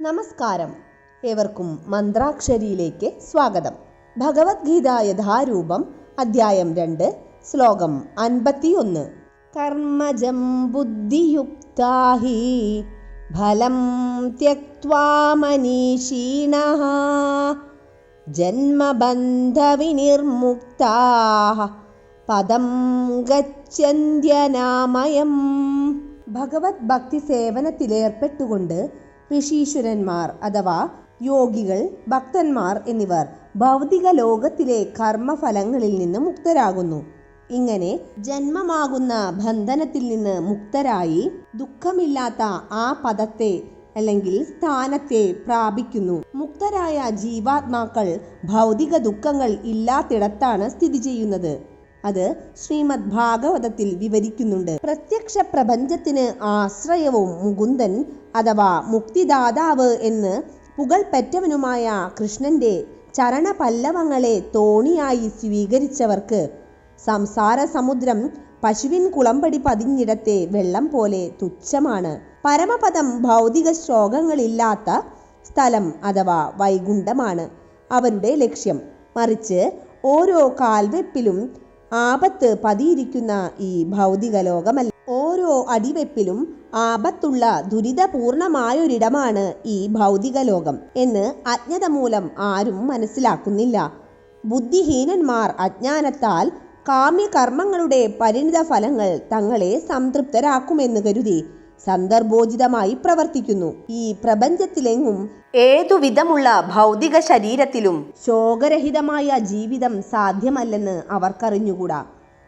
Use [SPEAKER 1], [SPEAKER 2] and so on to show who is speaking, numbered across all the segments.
[SPEAKER 1] നമസ്കാരം. ഏവർക്കും മന്ത്രാക്ഷരിയിലേക്ക് സ്വാഗതം. ഭഗവത്ഗീത യഥാരൂപം അധ്യായം രണ്ട് ശ്ലോകം അൻപത്തിയൊന്ന്. കർമ്മജം ബുദ്ധിയുക്താ ഹി ഫലം ത്യക്വാമനീഷീണ ജന്മബന്ധവിനിർമുക്താ പദം ഗച്ഛന്ത്യനാമയം. ഭഗവത് ഭക്തി സേവനത്തിലേർപ്പെട്ടുകൊണ്ട് ഋഷീശ്വരന്മാർ അഥവാ യോഗികൾ ഭക്തന്മാർ എന്നിവർ ഭൗതിക ലോകത്തിലെ കർമ്മഫലങ്ങളിൽ നിന്ന് മുക്തരാകുന്നു. ഇങ്ങനെ ജന്മമാകുന്ന ബന്ധനത്തിൽ നിന്ന് മുക്തരായി ദുഃഖമില്ലാത്ത ആ പദത്തെ അല്ലെങ്കിൽ സ്ഥാനത്തെ പ്രാപിക്കുന്നു. മുക്തരായ ജീവാത്മാക്കൾ ഭൗതിക ദുഃഖങ്ങൾ ഇല്ലാത്തിടത്താണ് സ്ഥിതി ചെയ്യുന്നത്. അത് ശ്രീമദ് ഭാഗവതത്തിൽ വിവരിക്കുന്നുണ്ട്. പ്രത്യക്ഷ പ്രപഞ്ചത്തിന് ആശ്രയവും മുകുന്ദൻ അഥവാ മുക്തിദാതാവ് എന്ന് പുകൾപെറ്റവനുമായ കൃഷ്ണന്റെ ചരണപല്ലവങ്ങളെ തോണിയായി സ്വീകരിച്ചവർക്ക് സംസാര സമുദ്രം പശുവിൻ കുളമ്പടി പതിഞ്ഞിടത്തെ വെള്ളം പോലെ തുച്ഛമാണ്. പരമപദം ഭൗതിക ശോകങ്ങളില്ലാത്ത സ്ഥലം അഥവാ വൈകുണ്ഠമാണ് അവരുടെ ലക്ഷ്യം. മറിച്ച് ഓരോ കാൽവെപ്പിലും ആപത്ത് പതിയിരിക്കുന്ന ഈ ഭൗതിക ലോകമല്ല ഓരോ അടിവെപ്പിലും ആപത്തുള്ള ദുരിതപൂർണമായൊരിടമാണ് ഈ ഭൗതിക ലോകം എന്ന് അജ്ഞത മൂലം ആരും മനസ്സിലാക്കുന്നില്ല. ബുദ്ധിഹീനന്മാർ അജ്ഞാനത്താൽ കാമ്യകർമ്മങ്ങളുടെ പരിണിത ഫലങ്ങൾ തങ്ങളെ സംതൃപ്തരാക്കുമെന്ന് കരുതി. സന്ദർഭോചിതമായി പ്രവർത്തിക്കുന്നു. ഈ പ്രപഞ്ചത്തിലെങ്ങും ഏതുവിധമുള്ള ഭൗതിക ശരീരത്തിലും ശോകരഹിതമായ ജീവിതം സാധ്യമല്ലെന്ന് അവർക്കറിഞ്ഞുകൂടാ.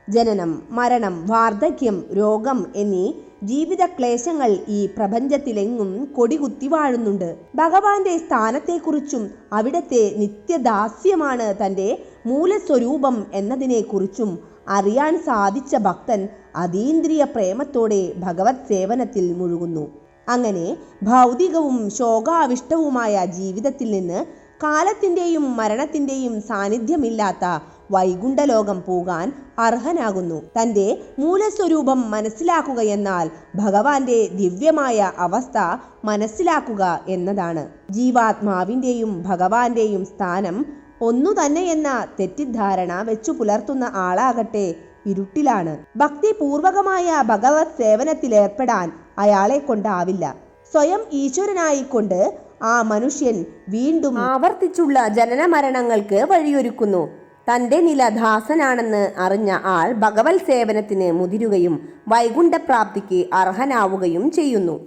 [SPEAKER 1] ജനനം മരണം വാർദ്ധക്യം രോഗം എന്നീ ജീവിത ക്ലേശങ്ങൾ ഈ പ്രപഞ്ചത്തിലെങ്ങും കൊടികുത്തി വാഴുന്നുണ്ട്. ഭഗവാന്റെ സ്ഥാനത്തെക്കുറിച്ചും അവിടത്തെ നിത്യദാസ്യമാണ് തന്റെ മൂലസ്വരൂപം എന്നതിനെക്കുറിച്ചും അറിയാൻ സാധിച്ച ഭക്തൻ അതീന്ദ്രിയ പ്രേമത്തോടെ ഭഗവത് സേവനത്തിൽ മുഴുകുന്നു. അങ്ങനെ ഭൗതികവും ശോകാവിഷ്ടവുമായ ജീവിതത്തിൽ നിന്ന് കാലത്തിന്റെയും മരണത്തിന്റെയും സാന്നിധ്യമില്ലാത്ത വൈകുണ്ഠലോകം പോകാൻ അർഹനാകുന്നു. തന്റെ മൂലസ്വരൂപം മനസ്സിലാക്കുകയെന്നാൽ ഭഗവാന്റെ ദിവ്യമായ അവസ്ഥ മനസ്സിലാക്കുക എന്നതാണ്. ജീവാത്മാവിന്റെയും ഭഗവാന്റെയും സ്ഥാനം ഒന്നു എന്ന തെറ്റിദ്ധാരണ വെച്ചു പുലർത്തുന്ന ആളാകട്ടെ ഇരുട്ടിലാണ്. ഭക്തിപൂർവകമായ ഭഗവത് സേവനത്തിലേർപ്പെടാൻ അയാളെ കൊണ്ടാവില്ല. സ്വയം ഈശ്വരനായിക്കൊണ്ട് ആ മനുഷ്യൻ വീണ്ടും ആവർത്തിച്ചുള്ള ജനന മരണങ്ങൾക്ക് വഴിയൊരുക്കുന്നു. തന്റെ നില ദാസനാണെന്ന് അറിഞ്ഞ ആൾ ഭഗവത് സേവനത്തിന് മുതിരുകയും വൈകുണ്ഠപ്രാപ്തിക്ക് അർഹനാവുകയും ചെയ്യുന്നു.